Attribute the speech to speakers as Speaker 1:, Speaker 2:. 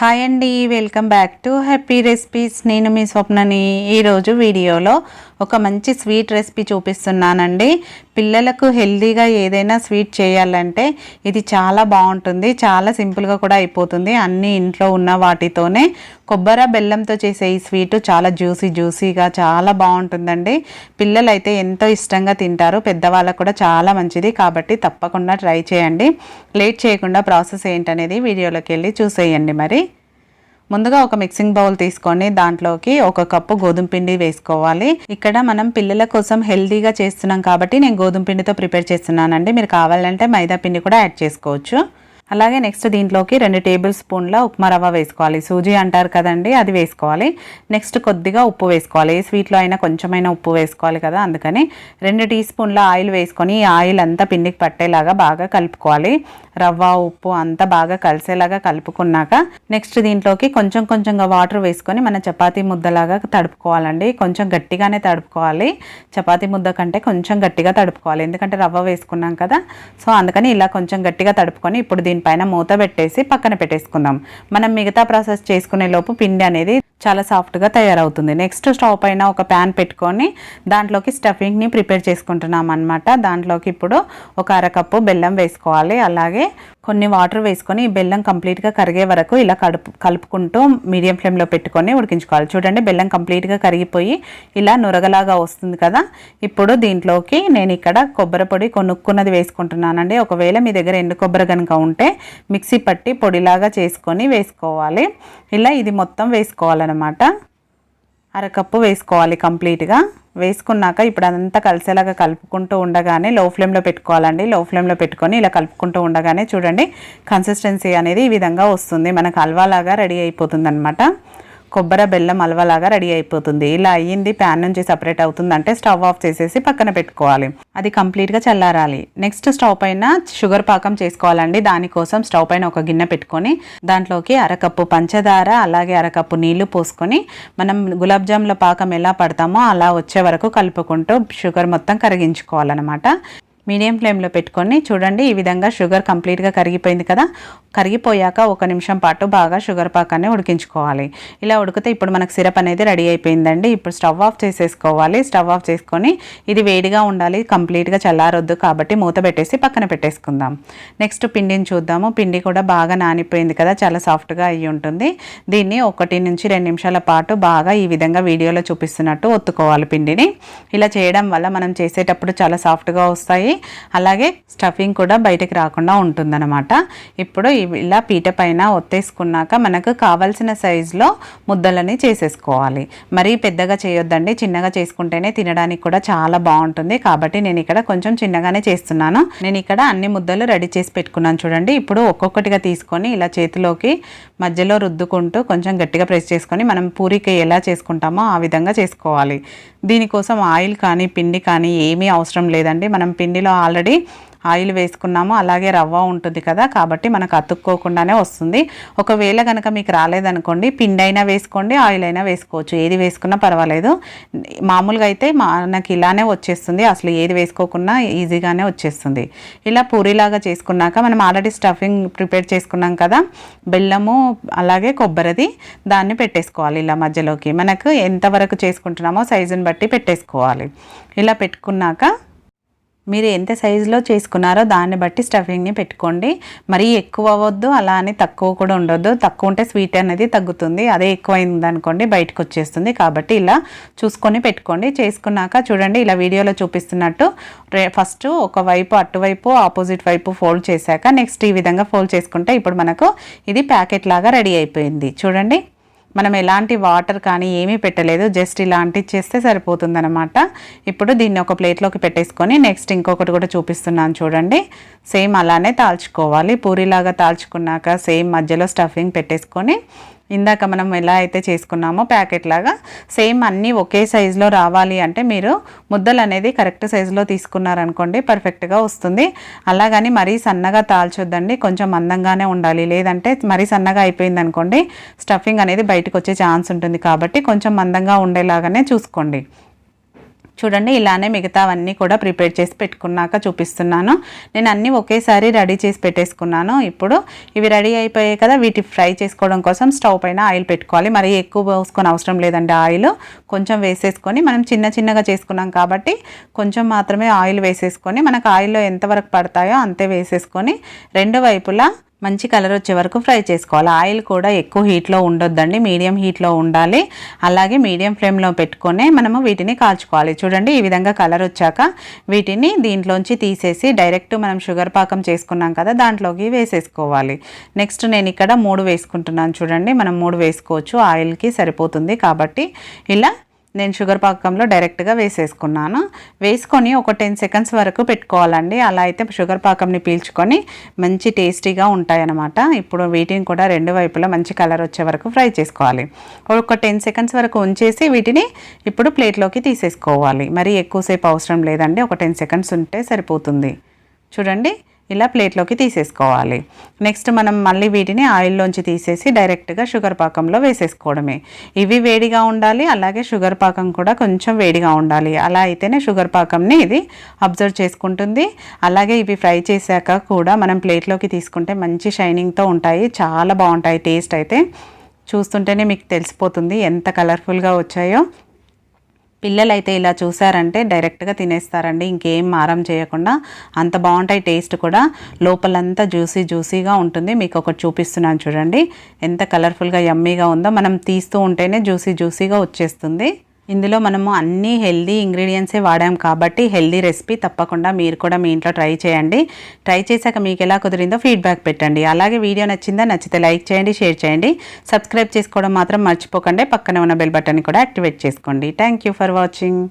Speaker 1: hi అండి welcome back to happy recipes నేను మీ స్వప్నని ఈరోజు వీడియోలో ఒక మంచి స్వీట్ రెసిపీ చూపిస్తున్నానండి పిల్లలకు హెల్దీగా ఏదైనా స్వీట్ చేయాలంటే ఇది చాలా బాగుంటుంది చాలా సింపుల్గా కూడా అయిపోతుంది అన్ని ఇంట్లో ఉన్న వాటితోనే కొబ్బరి బెల్లంతో చేసే ఈ స్వీట్ చాలా జ్యూసీ జ్యూసీగా చాలా బాగుంటుందండి పిల్లలైతే ఎంతో ఇష్టంగా తింటారు పెద్దవాళ్ళకు కూడా చాలా మంచిది కాబట్టి తప్పకుండా ట్రై చేయండి లేట్ చేయకుండా ప్రాసెస్ ఏంటనేది వీడియోలోకి వెళ్ళి చూసేయండి మరి ముందుగా ఒక మిక్సింగ్ బౌల్ తీసుకొని దాంట్లోకి ఒక కప్పు గోధుమ పిండి వేసుకోవాలి ఇక్కడ మనం పిల్లల కోసం హెల్దీగా చేస్తున్నాం కాబట్టి నేను గోధుమ పిండితో ప్రిపేర్ చేస్తున్నానండి మీరు కావాలంటే మైదా పిండి కూడా యాడ్ చేసుకోవచ్చు అలాగే నెక్స్ట్ దీంట్లోకి రెండు టేబుల్ స్పూన్ల ఉప్మా రవ్వ వేసుకోవాలి సూజీ అంటారు కదండి అది వేసుకోవాలి నెక్స్ట్ కొద్దిగా ఉప్పు వేసుకోవాలి స్వీట్లో అయినా కొంచెమైనా ఉప్పు వేసుకోవాలి కదా అందుకని రెండు టీ స్పూన్ల ఆయిల్ వేసుకొని ఆయిల్ అంతా పిండికి పట్టేలాగా బాగా కలుపుకోవాలి రవ్వ ఉప్పు అంతా బాగా కలిసేలాగా కలుపుకున్నాక నెక్స్ట్ దీంట్లోకి కొంచెం కొంచెంగా వాటర్ వేసుకొని మన చపాతీ ముద్దలాగా తడుపుకోవాలండి కొంచెం గట్టిగానే తడుపుకోవాలి చపాతీ ముద్ద కంటే కొంచెం గట్టిగా తడుపుకోవాలి ఎందుకంటే రవ్వ వేసుకున్నాం కదా సో అందుకని ఇలా కొంచెం గట్టిగా తడుపుకొని ఇప్పుడు దీంట్లో దీనిపైన మూత పెట్టేసి పక్కన పెట్టేసుకుందాం మనం మిగతా ప్రాసెస్ చేసుకునే లోపు పిండి అనేది చాలా సాఫ్ట్గా తయారవుతుంది నెక్స్ట్ స్టవ్ పైన ఒక ప్యాన్ పెట్టుకొని దాంట్లోకి స్టఫింగ్ని ప్రిపేర్ చేసుకుంటున్నాం అనమాట దాంట్లోకి ఇప్పుడు ఒక అరకప్పు బెల్లం వేసుకోవాలి అలాగే కొన్ని వాటర్ వేసుకొని ఈ బెల్లం కంప్లీట్గా కరిగే వరకు ఇలా కడుపు కలుపుకుంటూ మీడియం ఫ్లేమ్లో పెట్టుకొని ఉడికించుకోవాలి చూడండి బెల్లం కంప్లీట్గా కరిగిపోయి ఇలా నురగలాగా వస్తుంది కదా ఇప్పుడు దీంట్లోకి నేను ఇక్కడ కొబ్బరి పొడి కొనుక్కున్నది వేసుకుంటున్నానండి ఒకవేళ మీ దగ్గర ఎండు కొబ్బరి కనుక ఉంటే మిక్సీ పట్టి పొడిలాగా చేసుకొని వేసుకోవాలి ఇలా ఇది మొత్తం వేసుకోవాలన్నమాట అరకప్పు వేసుకోవాలి కంప్లీట్గా వేసుకున్నాక ఇప్పుడు అదంతా కలిసేలాగా కలుపుకుంటూ ఉండగానే లో ఫ్లేమ్లో పెట్టుకోవాలండి లో ఫ్లేమ్లో పెట్టుకొని ఇలా కలుపుకుంటూ ఉండగానే చూడండి కన్సిస్టెన్సీ అనేది ఈ విధంగా వస్తుంది మనకు హల్వాలాగా రెడీ అయిపోతుంది అనమాట కొబ్బరి బెల్లం అలవలాగా రెడీ అయిపోతుంది ఇలా అయ్యింది ప్యాన్ నుంచి సపరేట్ అవుతుందంటే స్టవ్ ఆఫ్ చేసేసి పక్కన పెట్టుకోవాలి అది కంప్లీట్గా చల్లారాలి నెక్స్ట్ స్టవ్ పైన షుగర్ పాకం చేసుకోవాలండి దానికోసం స్టవ్ పైన ఒక గిన్నె పెట్టుకొని దాంట్లోకి అరకప్పు పంచదార అలాగే అరకప్పు నీళ్లు పోసుకొని మనం గులాబ్ జామ్ల పాకం ఎలా పడతామో అలా వచ్చే వరకు కలుపుకుంటూ షుగర్ మొత్తం కరిగించుకోవాలన్నమాట మీడియం ఫ్లేమ్లో పెట్టుకొని చూడండి ఈ విధంగా షుగర్ కంప్లీట్గా కరిగిపోయింది కదా కరిగిపోయాక ఒక నిమిషం పాటు బాగా షుగర్ పాకాన్ని ఉడికించుకోవాలి ఇలా ఉడికితే ఇప్పుడు మనకు సిరప్ అనేది రెడీ అయిపోయిందండి ఇప్పుడు స్టవ్ ఆఫ్ చేసేసుకోవాలి స్టవ్ ఆఫ్ చేసుకొని ఇది వేడిగా ఉండాలి కంప్లీట్గా చల్లారొద్దు కాబట్టి మూత పెట్టేసి పక్కన పెట్టేసుకుందాం నెక్స్ట్ పిండిని చూద్దాము పిండి కూడా బాగా నానిపోయింది కదా చాలా సాఫ్ట్గా అయ్యి ఉంటుంది దీన్ని ఒకటి నుంచి రెండు నిమిషాల పాటు బాగా ఈ విధంగా వీడియోలో చూపిస్తున్నట్టు ఒత్తుకోవాలి పిండిని ఇలా చేయడం వల్ల మనం చేసేటప్పుడు చాలా సాఫ్ట్గా వస్తాయి అలాగే స్టఫింగ్ కూడా బయటకు రాకుండా ఉంటుందన్నమాట ఇప్పుడు ఇలా పీట పైన ఒత్తేసుకున్నాక మనకు కావాల్సిన సైజులో ముద్దలని చేసేసుకోవాలి మరీ పెద్దగా చేయొద్దండి చిన్నగా చేసుకుంటేనే తినడానికి కూడా చాలా బాగుంటుంది కాబట్టి నేను ఇక్కడ కొంచెం చిన్నగానే చేస్తున్నాను నేను ఇక్కడ అన్ని ముద్దలు రెడీ చేసి పెట్టుకున్నాను చూడండి ఇప్పుడు ఒక్కొక్కటిగా తీసుకొని ఇలా చేతిలోకి మధ్యలో రుద్దుకుంటూ కొంచెం గట్టిగా ప్రెస్ చేసుకొని మనం పూరికి ఎలా చేసుకుంటామో ఆ విధంగా చేసుకోవాలి దీనికోసం ఆయిల్ కానీ పిండి కానీ ఏమీ అవసరం లేదండి మనం పిండి చట్నీలో ఆల్రెడీ ఆయిల్ వేసుకున్నాము అలాగే రవ్వ ఉంటుంది కదా కాబట్టి మనకు అతుక్కోకుండానే వస్తుంది ఒకవేళ కనుక మీకు రాలేదనుకోండి పిండి అయినా వేసుకోండి ఆయిల్ అయినా వేసుకోవచ్చు ఏది వేసుకున్నా పర్వాలేదు మామూలుగా అయితే మనకి ఇలానే వచ్చేస్తుంది అసలు ఏది వేసుకోకుండా ఈజీగానే వచ్చేస్తుంది ఇలా పూరిలాగా చేసుకున్నాక మనం ఆల్రెడీ స్టఫింగ్ ప్రిపేర్ చేసుకున్నాం కదా బెల్లము అలాగే కొబ్బరిది దాన్ని పెట్టేసుకోవాలి ఇలా మధ్యలోకి మనకు ఎంతవరకు చేసుకుంటున్నామో సైజుని బట్టి పెట్టేసుకోవాలి ఇలా పెట్టుకున్నాక మీరు ఎంత సైజులో చేసుకున్నారో దాన్ని బట్టి స్టఫింగ్ని పెట్టుకోండి మరీ ఎక్కువ అవ్వద్దు అలా అని తక్కువ కూడా ఉండొద్దు తక్కువ ఉంటే స్వీట్ అనేది తగ్గుతుంది అదే ఎక్కువైంది అనుకోండి బయటకు వచ్చేస్తుంది కాబట్టి ఇలా చూసుకొని పెట్టుకోండి చేసుకున్నాక చూడండి ఇలా వీడియోలో చూపిస్తున్నట్టు ఫస్ట్ ఒకవైపు అటువైపు ఆపోజిట్ వైపు ఫోల్డ్ చేశాక నెక్స్ట్ ఈ విధంగా ఫోల్డ్ చేసుకుంటే ఇప్పుడు మనకు ఇది ప్యాకెట్ లాగా రెడీ అయిపోయింది చూడండి మనం ఎలాంటి వాటర్ కానీ ఏమీ పెట్టలేదు జస్ట్ ఇలాంటివి చేస్తే సరిపోతుందనమాట ఇప్పుడు దీన్ని ఒక ప్లేట్లోకి పెట్టేసుకొని నెక్స్ట్ ఇంకొకటి కూడా చూపిస్తున్నాను చూడండి సేమ్ అలానే తాల్చుకోవాలి పూరిలాగా తాల్చుకున్నాక సేమ్ మధ్యలో స్టఫింగ్ పెట్టేసుకొని ఇందాక మనం ఎలా అయితే చేసుకున్నామో ప్యాకెట్ లాగా సేమ్ అన్నీ ఒకే సైజులో రావాలి అంటే మీరు ముద్దలు అనేది కరెక్ట్ సైజులో తీసుకున్నారనుకోండి పర్ఫెక్ట్గా వస్తుంది అలాగని మరీ సన్నగా తాల్చొద్దండి కొంచెం మందంగానే ఉండాలి లేదంటే మరీ సన్నగా అయిపోయింది అనుకోండి స్టఫింగ్ అనేది బయటకు వచ్చే ఛాన్స్ ఉంటుంది కాబట్టి కొంచెం మందంగా ఉండేలాగానే చూసుకోండి చూడండి ఇలానే మిగతావన్నీ కూడా ప్రిపేర్ చేసి పెట్టుకున్నాక చూపిస్తున్నాను నేను అన్నీ ఒకేసారి రెడీ చేసి పెట్టేసుకున్నాను ఇప్పుడు ఇవి రెడీ అయిపోయాయి కదా వీటి ఫ్రై చేసుకోవడం కోసం స్టవ్ పైన ఆయిల్ పెట్టుకోవాలి మరి ఎక్కువ పోసుకొని అవసరం లేదండి ఆయిల్ కొంచెం వేసేసుకొని మనం చిన్న చిన్నగా చేసుకున్నాం కాబట్టి కొంచెం మాత్రమే ఆయిల్ వేసేసుకొని మనకు ఆయిల్లో ఎంతవరకు పడతాయో అంతే వేసేసుకొని రెండు వైపులా మంచి కలర్ వచ్చే వరకు ఫ్రై చేసుకోవాలి ఆయిల్ కూడా ఎక్కువ హీట్లో ఉండొద్దండి మీడియం హీట్లో ఉండాలి అలాగే మీడియం ఫ్లేమ్లో పెట్టుకొని మనము వీటిని కాల్చుకోవాలి చూడండి ఈ విధంగా కలర్ వచ్చాక వీటిని దీంట్లోంచి తీసేసి డైరెక్ట్ మనం షుగర్ పాకం చేసుకున్నాం కదా దాంట్లోకి వేసేసుకోవాలి నెక్స్ట్ నేను ఇక్కడ మూడు వేసుకుంటున్నాను చూడండి మనం మూడు వేసుకోవచ్చు ఆయిల్కి సరిపోతుంది కాబట్టి ఇలా నేను షుగర్ పాకంలో డైరెక్ట్గా వేసేసుకున్నాను వేసుకొని ఒక టెన్ సెకండ్స్ వరకు పెట్టుకోవాలండి అలా అయితే షుగర్ పాకంని పీల్చుకొని మంచి టేస్టీగా ఉంటాయన్నమాట ఇప్పుడు వీటిని కూడా రెండు వైపులా మంచి కలర్ వచ్చే వరకు ఫ్రై చేసుకోవాలి ఒక టెన్ సెకండ్స్ వరకు ఉంచేసి వీటిని ఇప్పుడు ప్లేట్లోకి తీసేసుకోవాలి మరి ఎక్కువసేపు అవసరం లేదండి ఒక టెన్ సెకండ్స్ ఉంటే సరిపోతుంది చూడండి ఇలా ప్లేట్లోకి తీసేసుకోవాలి నెక్స్ట్ మనం మళ్ళీ వీటిని ఆయిల్లోంచి తీసేసి డైరెక్ట్గా షుగర్ పాకంలో వేసేసుకోవడమే ఇవి వేడిగా ఉండాలి అలాగే షుగర్ పాకం కూడా కొంచెం వేడిగా ఉండాలి అలా అయితేనే షుగర్ పాకంని ఇది అబ్జర్వ్ చేసుకుంటుంది అలాగే ఇవి ఫ్రై చేశాక కూడా మనం ప్లేట్లోకి తీసుకుంటే మంచి షైనింగ్తో ఉంటాయి చాలా బాగుంటాయి టేస్ట్ అయితే చూస్తుంటేనే మీకు తెలిసిపోతుంది ఎంత కలర్ఫుల్గా వచ్చాయో పిల్లలైతే ఇలా చూసారంటే డైరెక్ట్గా తినేస్తారండి ఇంకేం మారం చేయకుండా అంత బాగుంటాయి టేస్ట్ కూడా లోపలంతా జ్యూసీ జ్యూసీగా ఉంటుంది మీకు ఒకటి చూపిస్తున్నాను చూడండి ఎంత కలర్ఫుల్గా యమ్మీగా ఉందో మనం తీస్తూ ఉంటేనే జ్యూసీ జ్యూసీగా వచ్చేస్తుంది ఇందులో మనము అన్ని హెల్దీ ఇంగ్రీడియంట్సే వాడాం కాబట్టి హెల్దీ రెసిపీ తప్పకుండా మీరు కూడా మీ ఇంట్లో ట్రై చేయండి ట్రై చేశాక మీకు ఎలా కుదిరిందో ఫీడ్బ్యాక్ పెట్టండి అలాగే వీడియో నచ్చిందా నచ్చితే లైక్ చేయండి షేర్ చేయండి సబ్స్క్రైబ్ చేసుకోవడం మాత్రం మర్చిపోకండి పక్కనే ఉన్న బెల్ బటన్ కూడా యాక్టివేట్ చేసుకోండి థ్యాంక్ ఫర్ వాచింగ్